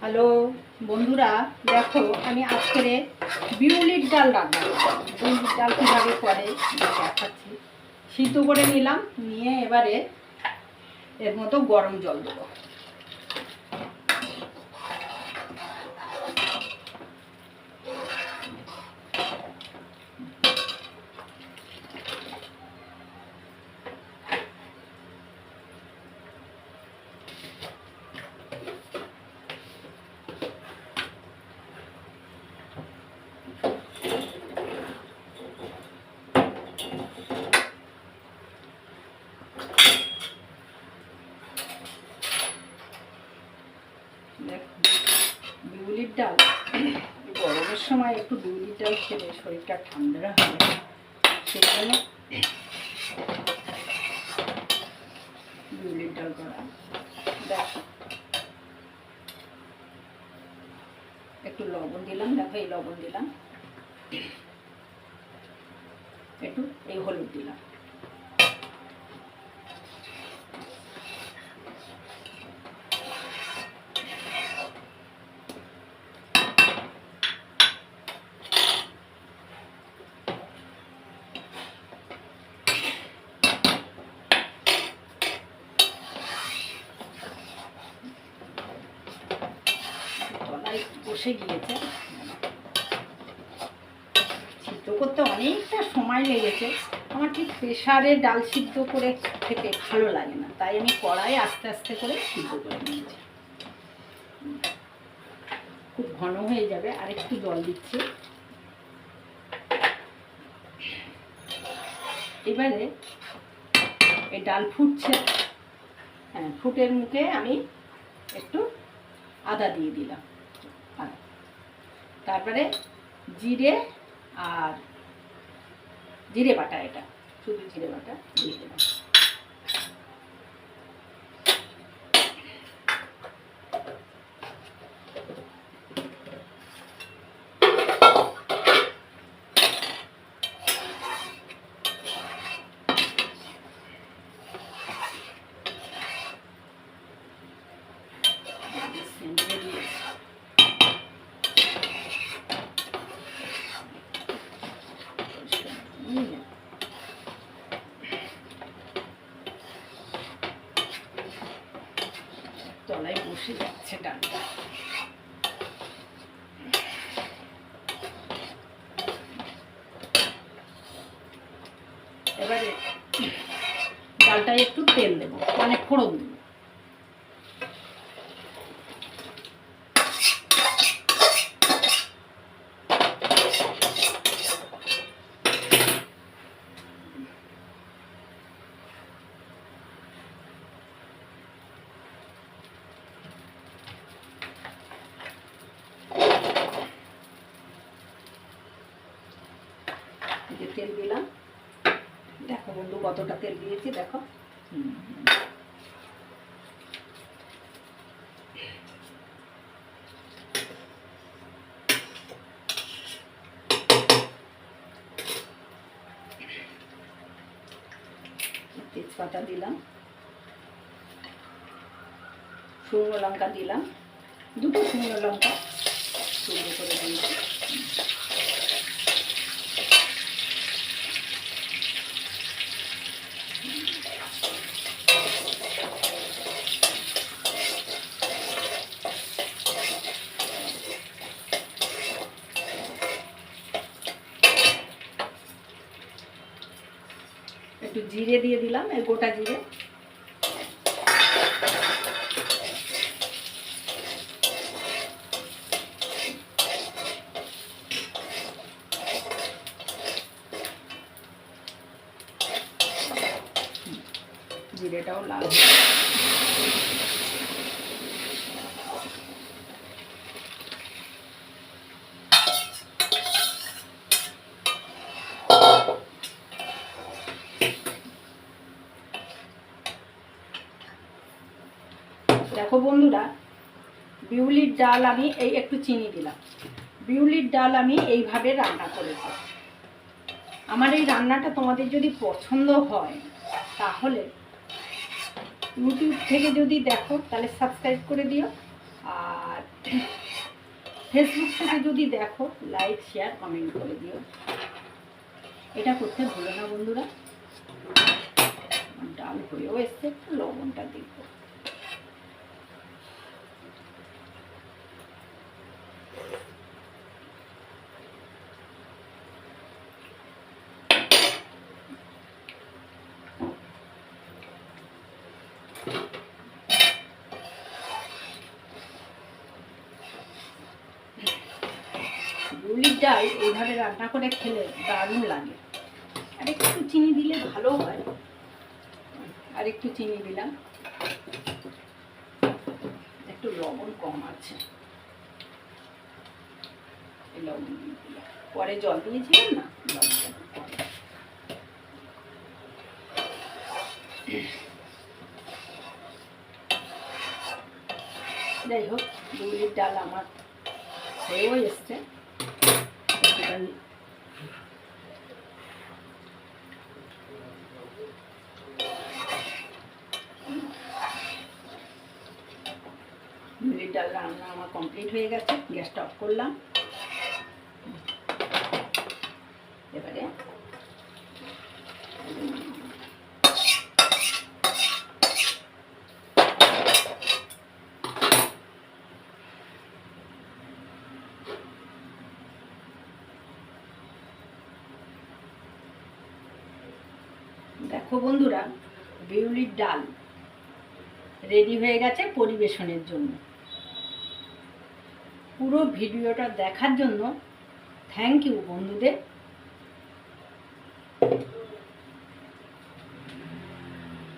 Hello, বন্ধুরা, দেখো, আমি আজকে বিউলির ডাল রান্না। বিউলির ডাল কীভাবে করে, দেখাচ্ছি সিদ্ধ করে নিলাম, নিয়ে এবারে এর মতো গরম জল দেবো দেখো বিউলির ডাল। গরমের সময় একটু বিউলির ডাল খেলে শরীরটা ঠান্ডা হবে সেই জন্য বিউলির ডাল করা দেখো। একটু লবণ দিলাম, দেখো এই লবণ দিলাম। একটু এই হলুদ দিলাম তলায় বসে গিয়েছে। সিদ্ধ করতে অনেকটা সময় লেগেছে। আমার ঠিক প্রেশারে ডাল সিদ্ধ করে খেতে ভালো লাগে না, তাই আমি কড়াই আস্তে আস্তে করে সিদ্ধ করে নিয়েছি। খুব ঘন হয়ে যাবে, আর একটু জল দিচ্ছি। এবারে এই ডাল ফুটছে। হ্যাঁ ফুটের মুখে আমি একটু আদা দিয়ে দিলাম। আদা তারপরে জিরে আর জিরে বাটা এটা শুধু জিরে বাটা দিয়ে দিলাম দিয়ে দিয়েছি তলায় বসে যাচ্ছে ডালটা এবারে ডালটায় একটু তেল দেবো মানে ফোড়ন দেবো। তেল দিলাম। দেখো বন্ধু, কতটা তেল দিয়েছি, দেখো। তেজপাতা দিলাম। শুকনো লঙ্কা দিলাম। দুটো শুকনো লঙ্কা। করে দিয়েছি। একটু জিরে দিয়ে দিলাম এই গোটা জিরে জিরেটাও লাল। দেখো বন্ধুরা, বিউলির ডাল আমি এই একটু চিনি দিলাম। বিউলির ডাল আমি এইভাবে রান্না করেছি। আমার এই রান্নাটা তোমাদের যদি পছন্দ হয়, তাহলে ইউটিউব থেকে যদি দেখো, তাহলে সাবস্ক্রাইব করে দিও। আর ফেসবুক থেকে যদি দেখো লাইক শেয়ার কমেন্ট করে দিও। এটা করতে ভুলো না বন্ধুরা। ডাল হয়েও এসছে, একটু লবণটা দিব বিউলির ডাল এইভাবে রান্না করে খেলে দারুণ লাগে। আর একটু চিনি দিলে ভালো হয়। আর একটু চিনি দিলাম। একটু লবণ কম আছে। লবণ পরে জল দিয়েছিলাম না? লবণটা একটু কম। যাই হোক বিউলির ডাল আমার হয়েও এসছে। মুড়ির ডাল রান্না আমার কমপ্লিট হয়ে গেছে, গ্যাসটা অফ করলাম। এবারে দেখো বন্ধুরা, বিউলির ডাল রেডি হয়ে গেছে পরিবেশনের জন্য। পুরো ভিডিওটা দেখার জন্য থ্যাংক ইউ বন্ধুদের।